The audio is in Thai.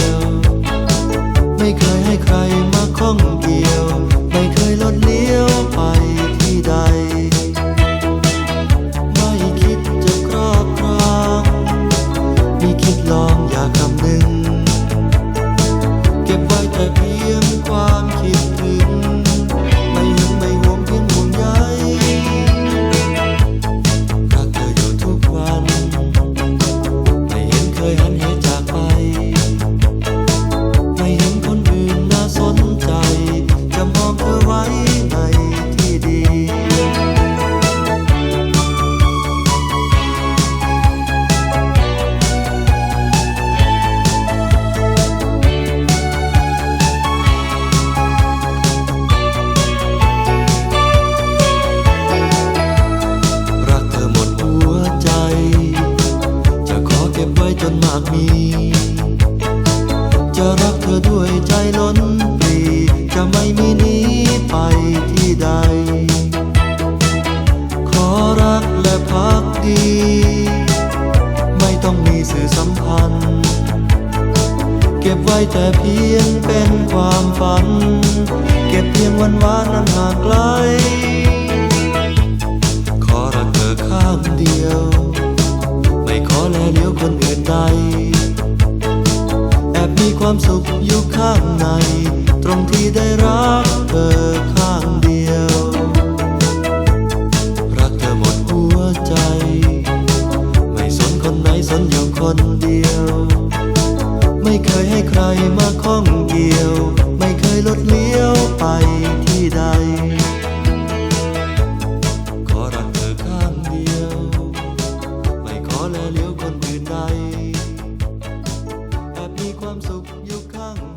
ยว ไม่เคยให้ใครมาข้องเกี่ยว ไม่เคยลดากมี จะรักเธอด้วยใจล้นปรี จะไม่มีหนีไปที่ใด ขอรักและพักดี ไม่ต้องมีสื่อสัมพันธ์ เก็บไว้แต่เพียงเป็นความฝัน เก็บเพียงวันวานนั้นห่างไกล แอบมีความสุขอยู่ข้างใน ตรงที่ได้รักเธอข้างเดียว รักเธอหมดหัวใจ ไม่สนคนไหนสนอยู่คนเดียว ไม่เคยให้ใครมาข้องเกี่ยว ไม่เคยลดเลี้ยวไปที่ใด 사랑